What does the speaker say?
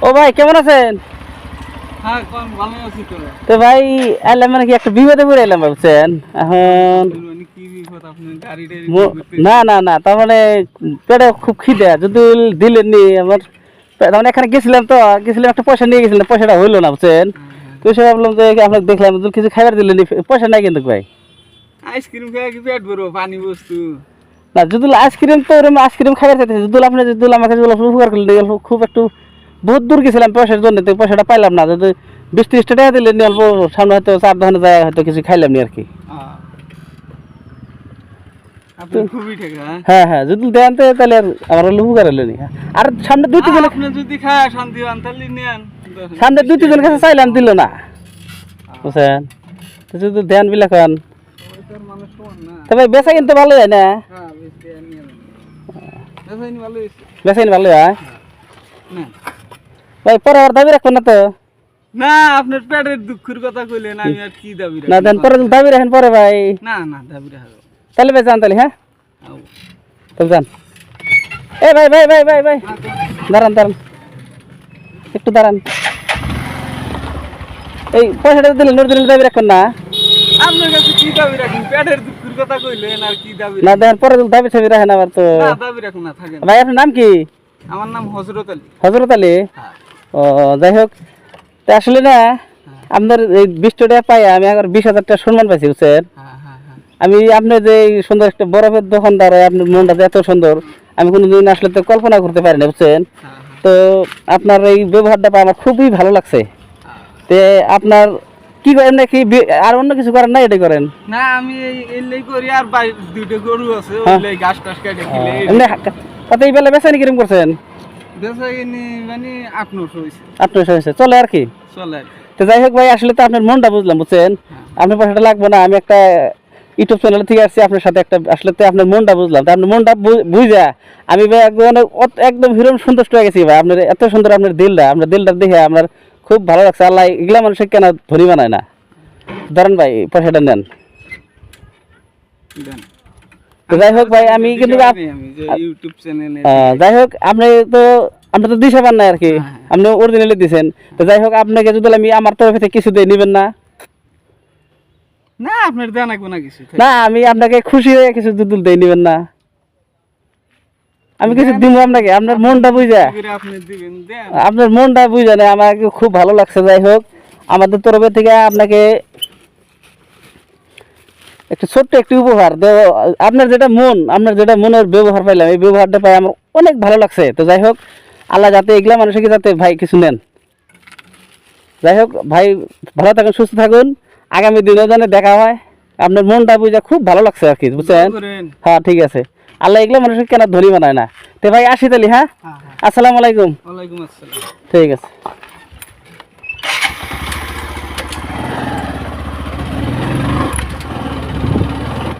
ও ভাই কেমন আছেন? হ্যাঁ তো। ভাই এলাম মানে কি একটা বিপদে পড়ে এলাম ভাবছেন? এখন না না না তার মানে পেটে খুব খিদে যদি দিলেননি আমার পে- মানে এখানে গেছিলাম তো গেছিলাম একটা পয়সা নিয়ে গেছিলাম পয়সাটা হইল না বুঝছেন? তো সে ভাবলাম যে আপনাকে দেখলাম কিছু খাবার দিলেন পয়সা নাই কিন্তু ভাই। আইসক্রিম খেয়ে কি পেট ভরবো পানি বস্তু? না যদি আইসক্রিম তো আইসক্রিম খাবার চাইতেছে যদি আপনি যদি আমাকে উপকার করলেন খুব একটু বহুত দূর গেছিলাম পয়সার জন্য তো পয়সাটা পাইলাম না। যদি বিশ ত্রিশটা টাকা দিলেন নি অল্প সামনে হয়তো চার দোকানে যায় হয়তো কিছু খাইলাম নি আর কি। হ্যাঁ? হ্যাঁ হ্যাঁ যদি দেন তো তাহলে আর আমার হলে উপকার নি আর সামনে দুই তিনজন যদি খায় শান্তি পান তাহলে নেন সামনে দুই তিনজনের কাছে চাইলাম দিল না। বুঝছেন? তো যদি ধ্যান বিলা খান। তবে বেচা কিন্তু ভালো যায় না। হ্যাঁ নিয়ে। বেচাইনি ভালো হয়। না। ভাই পরে আবার দাবি রাখবেন না তো? না আপনার পেটের দুঃখের কথা কইলেন আমি আর কি দাবি না রাখব? দেন পরে যদি দাবি রাখেন পরে ভাই। না না দাবি রাখব। তাহলে ভাই যান তাহলে হ্যাঁ? আও। তাহলে যান। এ ভাই ভাই ভাই ভাই ভাই। দাঁড়ান দাঁড়ান। একটু দাঁড়ান। এই পয়সাটা দিলেন নোট দিলেন দাবি রাখবেন না? আপনার কাছে কি দাবি রাখুন পেটের দুঃখের কথা কইলেন আর কি দাবি না দেখেন পরে যদি দাবি ছবি রাখেন আবার তো। না দাবি রাখুন না থাকেন। ভাই আপনার নাম কি? আমার নাম হজরত আলী। হজরত আলী? হ্যাঁ। ও যাই হোক তা আসলে না আপনার এই বিশ টাকা পাই আমি এখন বিশ হাজার টাকা সম্মান পাইছি বুঝছেন? হ্যাঁ হ্যাঁ হ্যাঁ। আমি আপনার যে সুন্দর একটা বরফের দোকানদার হয়, আপনার মনটা এত সুন্দর আমি কোনোদিন আসলে তো কল্পনা করতে পারি না বুঝছেন? হ্যাঁ তো আপনার এই ব্যবহারটা আমার খুবই ভালো লাগছে। তে আপনার কি করেন নাকি? আর অন্য কিছু করেন না এটাই করেন? না আমি এই করি আর দুইটা গরু আছে হ্যাঁ। ঘাস টাস কেটে এই বেলা বেচানি কিরম করছেন? আপনার হয়েছে চলে আর কি? চলে তো যাই হোক ভাই আসলে তো আপনার মনটা বুঝলাম বুঝছেন? আপনার পয়সাটা লাগবে না আমি একটা ইউটিউব চ্যানেল থেকে আসছি আপনার সাথে একটা আসলে তো আপনার মনটা বুঝলাম। তো আপনার মনটা বু- বুঝা আমি ভাই একদম একদম হিরম সন্তুষ্ট হয়ে গেছি ভাই। আপনার এত সুন্দর আপনার দিলটা আপনার দিলটা দেখে আপনার খুব ভালো লাগছে। আল্লাহ এগুলা মানুষের কেন ধনী বানায় না? ধরেন ভাই পয়সাটা নেন। যাই হোক ভাই আমি কিন্তু ইউটিউব চ্যানেলে যাই হোক আপনি তো আপনি তো দিশা পান না আর কি। হ্যাঁ। আপনি অরিজিনালি দিছেন। তো যাই হোক আপনাকে যদি আমি আমার তরফ থেকে কিছু দিয়ে নেবেন না। না আপনার লাগবে না কিছু না আমি আপনাকে খুশি হয়ে কিছু দুধ দিয়ে নেবেন না। আমি কিছু দিব আপনাকে আপনার মনটা বুঝা। আপনার মনটা বুঝা না আমাকে খুব ভালো লাগছে যাই হোক। আমাদের তরফে থেকে আপনাকে একটু ছোট্ট একটি উপহার আপনার যেটা মন আপনার যেটা মনের ব্যবহার পাইলাম এই ব্যবহারটা পাই আমার অনেক ভালো লাগছে। তো যাই হোক আল্লাহ যাতে এগুলা মানুষকে যাতে ভাই কিছু নেন। যাই হোক ভাই ভালো থাকুন সুস্থ থাকুন। আগামী দিনেও যেন দেখা হয়। আপনার মনটা বুঝা খুব ভালো লাগছে আর কি বুঝছেন? হ্যাঁ ঠিক আছে। আল্লাহ এগুলো মানুষকে কেন ধনী বানায় না? তো ভাই আসি তালি হ্যাঁ? হ্যাঁ হ্যাঁ। আসসালামু আলাইকুম। ঠিক আছে।